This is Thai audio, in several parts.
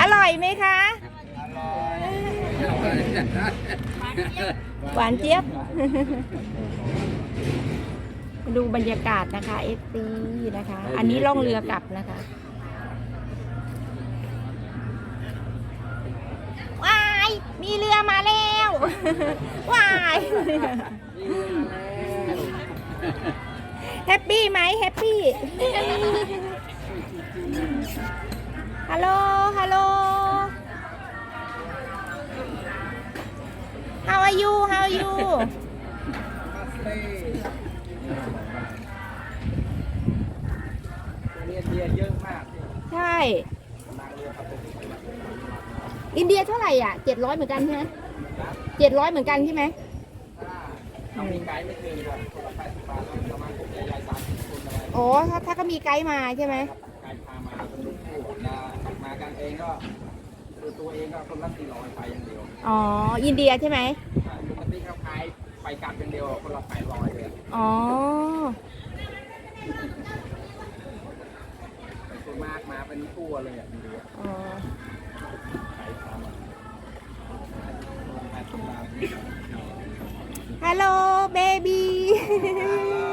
อร่อยไหมคะ หวานเจี๊ยบ ดูบรรยากาศนะคะเอฟซีนะคะ อันนี้ล่องเรือกลับนะคะ ว้าย มีเรือมาแล้ว ว้ายแฮปปี้ไหมแฮปปี้ ฮัลโหล How are you How are you ใช่ อินเดียเท่าไหร่อะเจ็ดร้อยเหมือนกันใช่ไหมเจ็ดร้อยเหมือนกันใช่ไหมถ้ามีไกด์ไม่คืนครับคนละแปดสิบบาทประมาณผมใหญ่ๆสามสิบอะไรโอ้ถ้าถ้าก็มีไกด์มาใช่ไหมไกด์พามาเป็นลูกคู่นมากันเองก็ คือตัวเองก็คนละสี่ร้อยไปอย่างเดียวอ๋อ อินเดียใช่ไหมปกติเขาขายไปกลับอย่างเดียวคนละแปดร้อยเลยอ๋อแต่ส่วนมากมาเป็นตัวเลยอะเดียวอ๋อไกด์พามาแปดสิบบาทฮัลโหลเบบี้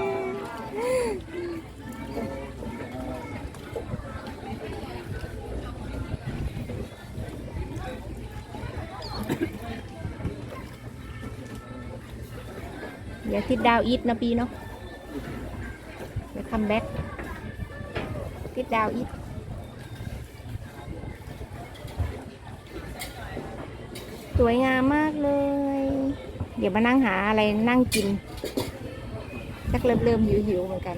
เดี๋ยวทิดดาวอีทนะปีเนาะเดี๋ยวคัมแบ็กทิดดาวอีทสวยงามมากเลย เดี๋ยวมานั่งหาอะไรนั่งกินชักเริ่มเริ่มหิวหิวเหมือนกัน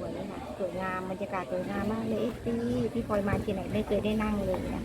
วยค่ะสวยงามบรรยากาศสวยงามมากเลยเอฟซีพี่พลอยมาที่ไหนไม่เคยได้นั่งเลยนะ